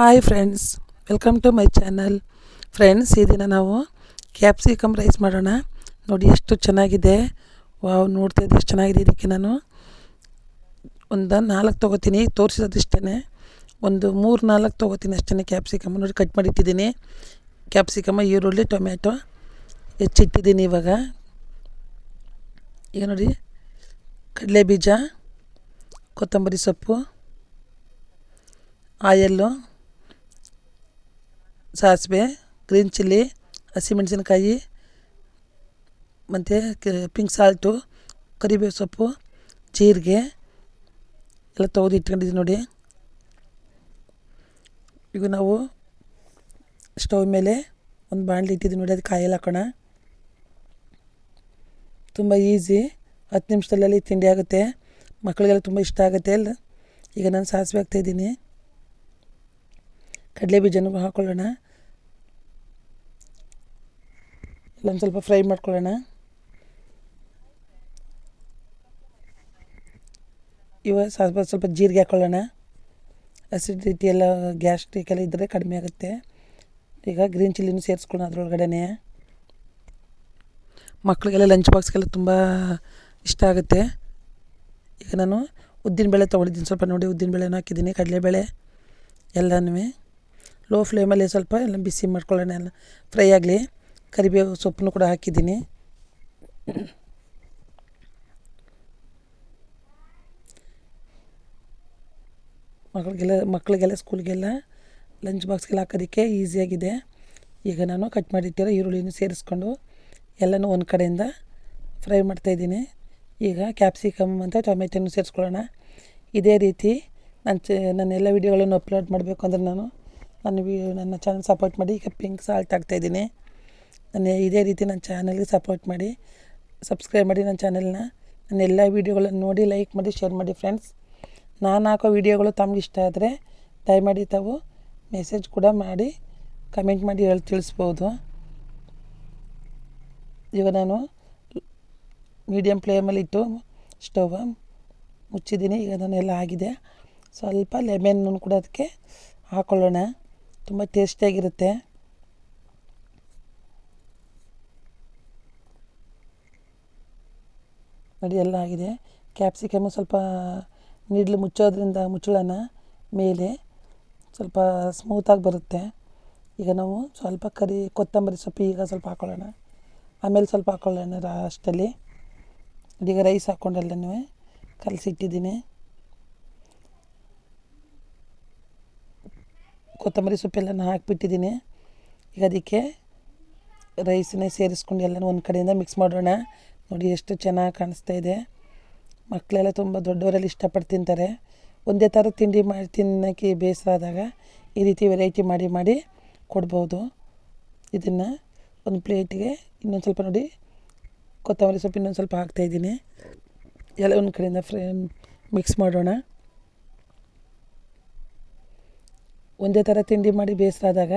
Hi friends welcome to my channel friends ಈ ದಿನ ನಾವು ಕ್ಯಾಪ್ಸಿಕಮ್ ರೈಸ್ ಮಾಡೋಣ. ನೋಡಿ ಎಷ್ಟು ಚೆನ್ನಾಗಿದೆ. ವಾವ್ ನೋಡ್ತಾ ಇದ್ದು ಎಷ್ಟು ಚೆನ್ನಾಗಿದೆ ಇದಕ್ಕೆ ನಾನು. ಒಂದು ನಾಲ್ಕು ತೊಗೋತೀನಿ ತೋರಿಸಿರೋದು ಇಷ್ಟೇ ಒಂದು ಮೂರು ನಾಲ್ಕು ತೊಗೋತೀನಿ ಅಷ್ಟೇ ಕ್ಯಾಪ್ಸಿಕಮ್ ನೋಡಿ ಕಟ್ ಮಾಡಿ ಇಟ್ಟಿದ್ದೀನಿ ಕ್ಯಾಪ್ಸಿಕಮ್ ಈರುಳ್ಳಿ, ಟೊಮ್ಯಾಟೊ ಹೆಚ್ಚಿಟ್ಟಿದ್ದೀನಿ ಇವಾಗ. ಈಗ ನೋಡಿ ಕಡಲೆ ಬೀಜ ಕೊತ್ತಂಬರಿ ಸೊಪ್ಪು, ಆಯಲ್ಲು. ಸಾಸಿವೆ ಗ್ರೀನ್ ಚಿಲ್ಲಿ ಹಸಿಮೆಣಸಿನ್ಕಾಯಿ ಮತ್ತು ಪಿಂಕ್ ಸಾಲ್ಟು ಕರಿಬೇವು ಸೊಪ್ಪು, ಜೀರಿಗೆ ಎಲ್ಲ ತೆಗೆದು ಇಟ್ಕೊಂಡಿದ್ದೀವಿ ನೋಡಿ. ಈಗ ನಾವು ಸ್ಟವ್ ಮೇಲೆ ಒಂದು ಬಾಣಲಿ ಇಟ್ಟಿದ್ದೀವಿ ನೋಡಿ ಅದು ಕಾಯಲ್ಲಿ ಹಾಕೋಣ. ತುಂಬ ಈಸಿ ಹತ್ತು ನಿಮಿಷದಲ್ಲಿ ತಿಂಡಿ ಆಗುತ್ತೆ. ಮಕ್ಕಳಿಗೆಲ್ಲ ತುಂಬ ಇಷ್ಟ ಆಗುತ್ತೆ. ಅಲ್ಲ ಈಗ ನಾನು ಸಾಸಿವೆ ಹಾಕ್ತಾಯಿದ್ದೀನಿ ಕಡಲೆ ಬೀಜನೂ ಹಾಕ್ಕೊಳ್ಳೋಣ ಇಲ್ಲೊಂದು ಸ್ವಲ್ಪ ಫ್ರೈ ಮಾಡ್ಕೊಳ್ಳೋಣ. ಇವಾಗ ಸ್ವಲ್ಪ ಸ್ವಲ್ಪ ಜೀರಿಗೆ ಹಾಕ್ಕೊಳ್ಳೋಣ ಅಸಿಡಿಟಿ ಎಲ್ಲ ಗ್ಯಾಸ್ಟ್ರಿಕ್ ಎಲ್ಲ ಇದ್ದರೆ ಕಡಿಮೆ ಆಗುತ್ತೆ. ಈಗ ಗ್ರೀನ್ ಚಿಲ್ಲಿನೂ ಸೇರಿಸ್ಕೊಳ್ಳೋಣ ಅದರೊಳಗಡೆ ಮಕ್ಕಳಿಗೆಲ್ಲ ಲಂಚ್ ಬಾಕ್ಸ್ಗೆಲ್ಲ ತುಂಬ ಇಷ್ಟ ಆಗುತ್ತೆ. ಈಗ ನಾನು ಉದ್ದಿನಬೇಳೆ ತೊಗೊಂಡಿದ್ದೀನಿ. ಸ್ವಲ್ಪ ನೋಡಿ ಉದ್ದಿನಬೇಳೆನೂ ಹಾಕಿದ್ದೀನಿ. ಕಡಲೆಬೇಳೆ ಎಲ್ಲನೂ. ಲೋ ಫ್ಲೇಮಲ್ಲಿ ಸ್ವಲ್ಪ ಎಲ್ಲ ಬಿಸಿ ಮಾಡ್ಕೊಳ್ಳೋಣ ಎಲ್ಲ. ಫ್ರೈ ಆಗಲಿ. ಕರಿಬೇವು ಸೊಪ್ಪನ್ನು ಕೂಡ ಹಾಕಿದ್ದೀನಿ. ಮಕ್ಕಳಿಗೆಲ್ಲ ಮಕ್ಕಳಿಗೆಲ್ಲ ಸ್ಕೂಲ್ಗೆಲ್ಲ ಲಂಚ್ ಬಾಕ್ಸ್ಗೆಲ್ಲ ಹಾಕೋದಕ್ಕೆ ಈಸಿಯಾಗಿದೆ ಈಗ ನಾನು ಕಟ್ ಮಾಡಿಟ್ಟಿರೋ ಈರುಳ್ಳಿನೂ ಸೇರಿಸ್ಕೊಂಡು ಎಲ್ಲನೂ ಒಂದು ಕಡೆಯಿಂದ ಫ್ರೈ ಮಾಡ್ತಾಯಿದ್ದೀನಿ ಈಗ ಕ್ಯಾಪ್ಸಿಕಮ್ ಮತ್ತು ಟೊಮೆಟೊನು ಸೇರಿಸ್ಕೊಳ್ಳೋಣ. ಇದೇ ರೀತಿ ನನ್ನ ಚ ನನ್ನ ಎಲ್ಲ ವೀಡಿಯೋಗಳನ್ನು ಅಪ್ಲೋಡ್ ಮಾಡಬೇಕು ಅಂದರೆ ನಾನು ನನ್ನ ವಿ, ನನ್ನ ಚಾನಲ್ ಸಪೋರ್ಟ್ ಮಾಡಿ ಈಗ ಪಿಂಕ್ ಸಾಲ್ಟ್ ಹಾಕ್ತಾಯಿದ್ದೀನಿ ನನ್ನ ಇದೇ ರೀತಿ ನನ್ನ ಚಾನಲ್ಗೆ ಸಪೋರ್ಟ್ ಮಾಡಿ, ಸಬ್ಸ್ಕ್ರೈಬ್ ಮಾಡಿ ನನ್ನ ಚಾನಲ್ನ. ನನ್ನ ಎಲ್ಲ ವೀಡಿಯೋಗಳನ್ನು ನೋಡಿ, ಲೈಕ್ ಮಾಡಿ, ಶೇರ್ ಮಾಡಿ ಫ್ರೆಂಡ್ಸ್. ನಾನು ಹಾಕೋ ವೀಡಿಯೋಗಳು ತಮ್ಗೆ ಇಷ್ಟ ಆದರೆ ದಯಮಾಡಿ ತಾವು ಮೆಸೇಜ್ ಕೂಡ ಮಾಡಿ, ಕಮೆಂಟ್ ಮಾಡಿ ಹೇಳಿ, ತಿಳಿಸ್ಬೋದು. ಈಗ ನಾನು ಮೀಡಿಯಮ್ ಫ್ಲೇಮಲ್ಲಿ ಇಟ್ಟು ಸ್ಟವ್ ಮುಚ್ಚಿದ್ದೀನಿ. ಈಗ ಅದನ್ನೆಲ್ಲ ಆಗಿದೆ. ಸ್ವಲ್ಪ ಲೆಮೆನ್ನು ಕೂಡ ಅದಕ್ಕೆ ಹಾಕ್ಕೊಳ್ಳೋಣ ತುಂಬ ಟೇಸ್ಟಿಯಾಗಿರುತ್ತೆ. ನೋಡಿ ಎಲ್ಲ ಆಗಿದೆ. ಕ್ಯಾಪ್ಸಿಕಮು ಸ್ವಲ್ಪ ನೀಡ್ಲು ಮುಚ್ಚೋದ್ರಿಂದ ಮುಚ್ಚಳನ ಮೇಲೆ ಸ್ವಲ್ಪ ಸ್ಮೂತಾಗಿ ಬರುತ್ತೆ. ಈಗ ನಾವು ಸ್ವಲ್ಪ ಕರಿ ಕೊತ್ತಂಬರಿ ಸೊಪ್ಪು ಈಗ ಸ್ವಲ್ಪ ಹಾಕ್ಕೊಳ್ಳೋಣ ಆಮೇಲೆ ಸ್ವಲ್ಪ ಹಾಕ್ಕೊಳ್ಳೋಣ ಅಷ್ಟಲ್ಲಿ ಈಗ ರೈಸ್ ಹಾಕ್ಕೊಂಡಲ್ಲೂ ಕಲಸಿಟ್ಟಿದ್ದೀನಿ ಕೊತ್ತಂಬರಿ ಸೊಪ್ಪೆಲ್ಲನೂ ಹಾಕಿಬಿಟ್ಟಿದ್ದೀನಿ. ಈಗ ಅದಕ್ಕೆ ರೈಸನ್ನೇ ಸೇರಿಸ್ಕೊಂಡು ಎಲ್ಲನೂ ಒಂದು ಕಡೆಯಿಂದ ಮಿಕ್ಸ್ ಮಾಡೋಣ. ನೋಡಿ ಎಷ್ಟು ಚೆನ್ನಾಗಿ ಕಾಣಿಸ್ತಾ ಇದೆ. ಮಕ್ಕಳೆಲ್ಲ ತುಂಬ ದೊಡ್ಡವರೆಲ್ಲ ಇಷ್ಟಪಟ್ಟು ತಿಂತಾರೆ. ಒಂದೇ ಥರ ತಿಂಡಿ ಮಾಡಿ ತಿನ್ನೋಕ್ಕೆ ಬೇಸರ ಆದಾಗ ಈ ರೀತಿ ವೆರೈಟಿ ಮಾಡಿ ಮಾಡಿ ಕೊಡ್ಬೋದು. ಇದನ್ನು ಒಂದು ಪ್ಲೇಟಿಗೆ ಇನ್ನೊಂದು ಸ್ವಲ್ಪ ನೋಡಿ, ಕೊತ್ತಂಬರಿ ಸೊಪ್ಪು ಇನ್ನೊಂದು ಸ್ವಲ್ಪ ಹಾಕ್ತಾಯಿದ್ದೀನಿ ಎಲ್ಲ ಒಂದು ಕಡೆಯಿಂದ ಫ್ರೈ ಮಿಕ್ಸ್ ಮಾಡೋಣ. ಒಂದೇ ಥರ ತಿಂಡಿ ಮಾಡಿ ಬೇಸರ ಆದಾಗ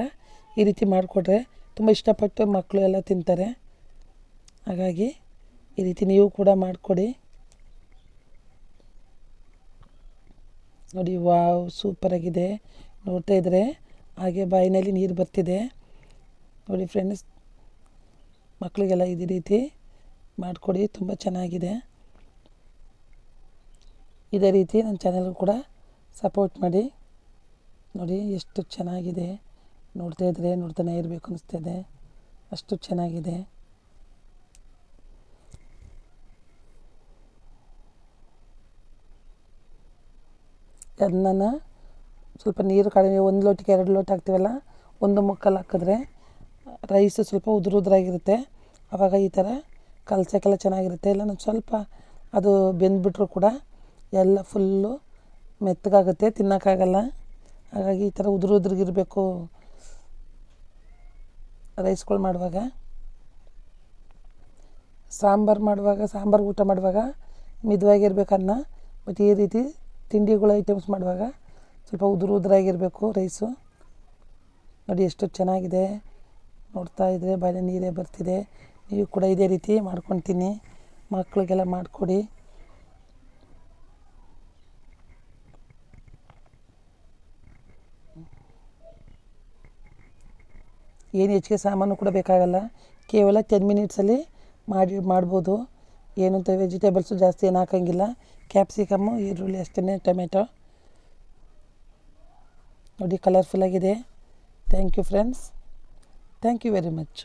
ಈ ರೀತಿ ಮಾಡಿಕೊಟ್ರೆ ತುಂಬ ಇಷ್ಟಪಟ್ಟು ಮಕ್ಕಳು ಎಲ್ಲ ತಿಂತಾರೆ. ಹಾಗಾಗಿ ಈ ರೀತಿ ನೀವು ಕೂಡ ಮಾಡಿಕೊಡಿ. ನೋಡಿ, ವಾವ್ ಸೂಪರಾಗಿದೆ ನೋಡ್ತಾ ಇದ್ದರೆ ಹಾಗೆ ಬಾಯಿನಲ್ಲಿ ನೀರು ಬರ್ತಿದೆ. ನೋಡಿ ಫ್ರೆಂಡ್ಸ್ ಮಕ್ಕಳಿಗೆಲ್ಲ ಇದೇ ರೀತಿ ಮಾಡಿಕೊಡಿ, ತುಂಬ ಚೆನ್ನಾಗಿದೆ. ಇದೇ ರೀತಿ ನನ್ನ ಚಾನಲ್ಗೂ ಕೂಡ ಸಪೋರ್ಟ್ ಮಾಡಿ. ನೋಡಿ, ಎಷ್ಟು ಚೆನ್ನಾಗಿದೆ. ನೋಡ್ತಾ ಇದ್ದರೆ ನೋಡ್ತಾನೆ ಇರಬೇಕು ಅನಿಸ್ತಿದೆ ಅಷ್ಟು ಚೆನ್ನಾಗಿದೆ. ಅದನ್ನ ಸ್ವಲ್ಪ ನೀರು ಕಡಿಮೆ, ಒಂದು ಲೋಟಕ್ಕೆ ಎರಡು ಲೋಟ ಹಾಕ್ತೀವಲ್ಲ, ಒಂದು ಮುಕ್ಕಲು ಹಾಕಿದ್ರೆ ರೈಸ್ ಸ್ವಲ್ಪ ಉದುರು ಉದುರಾಗಿರುತ್ತೆ. ಆವಾಗ ಈ ಥರ ಕಲಸೋಕೆಲ್ಲ ಚೆನ್ನಾಗಿರುತ್ತೆ. ಇಲ್ಲ ನಾನು ಸ್ವಲ್ಪ ಅದು ಬೆಂದ್ಬಿಟ್ರು ಕೂಡ ಎಲ್ಲ ಫುಲ್ಲು ಮೆತ್ತಗಾಗುತ್ತೆ, ತಿನ್ನೋಕ್ಕಾಗಲ್ಲ. ಹಾಗಾಗಿ ಈ ಥರ ಉದುರು ಉದುರಿಗಿರಬೇಕು ರೈಸ್ಗಳು ಮಾಡುವಾಗ. ಸಾಂಬಾರು ಮಾಡುವಾಗ, ಸಾಂಬಾರು ಊಟ ಮಾಡುವಾಗ ಮಿದುವಾಗಿರ್ಬೇಕು ಅನ್ನ ಬಟ್ ಈ ರೀತಿ ತಿಂಡಿಗಳು ಐಟಮ್ಸ್ ಮಾಡುವಾಗ ಸ್ವಲ್ಪ ಉದುರು ಉದುರಾಗಿರಬೇಕು ರೈಸು ನೋಡಿ ಎಷ್ಟು ಚೆನ್ನಾಗಿದೆ. ನೋಡ್ತಾ ಇದ್ದರೆ ಬಾಯಲ್ಲಿ ನೀರೇ ಬರ್ತಿದೆ. ನೀವು ಕೂಡ ಇದೇ ರೀತಿ ಮಾಡ್ಕೊತೀನಿ. ಮಕ್ಕಳಿಗೆಲ್ಲ ಮಾಡಿಕೊಡಿ. ಏನು ಹೆಚ್ಚಿಗೆ ಸಾಮಾನು ಕೂಡ ಬೇಕಾಗಲ್ಲ. ಕೇವಲ ಟೆನ್ ಮಿನಿಟ್ಸಲ್ಲಿ ಮಾಡಿ, ಮಾಡ್ಬೋದು. ಏನಂತ ವೆಜಿಟೇಬಲ್ಸು ಜಾಸ್ತಿ ಏನು ಹಾಕೋಂಗಿಲ್ಲ. ಕ್ಯಾಪ್ಸಿಕಮ್ಮು ಈರುಳ್ಳಿ ಅಷ್ಟೇ ಟೊಮೆಟೊ. ನೋಡಿ ಕಲರ್ಫುಲ್ಲಾಗಿದೆ thank you friends thank you very much